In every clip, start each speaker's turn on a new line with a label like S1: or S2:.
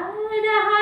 S1: la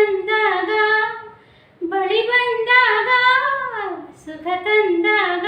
S1: ತಂದಾಗ ಬಳಿ ಬಂದಾಗ ಸುಖ ತಂದಾಗ.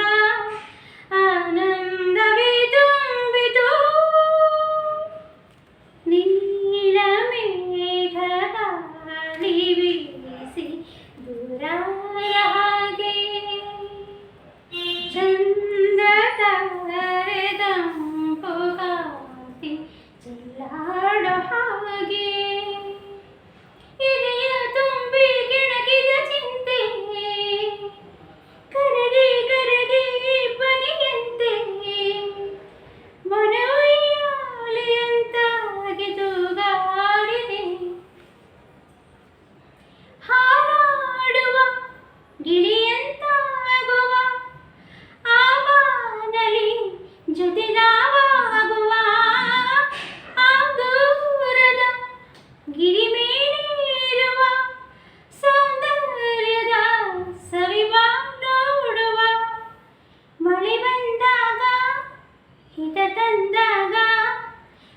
S1: ಬಂದಾಗ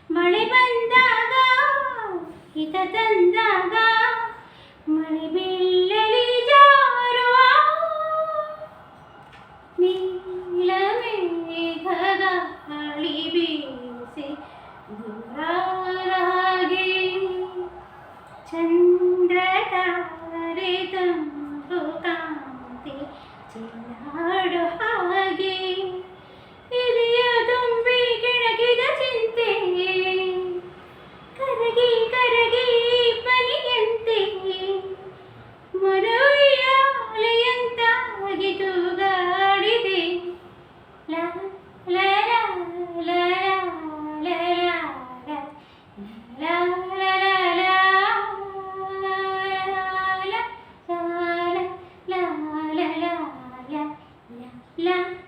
S1: ಮಳೆ ಬಂದಾಗ ಹಿತ ತಂದಾಗ ಮಳೆ ಬೆಲ್ಲಲಿ ಜಾರುವ ನೀಲ ಮೇಘದ ಮಳಿ ಬೀಸಿ ದೂರಾರಾಗಿ ಚಂದ್ರ ತಾರೆ ತಂಬು ಕಾಂತಿ ಚೆಲ್ಲಾಡು ಹಾಗೆ la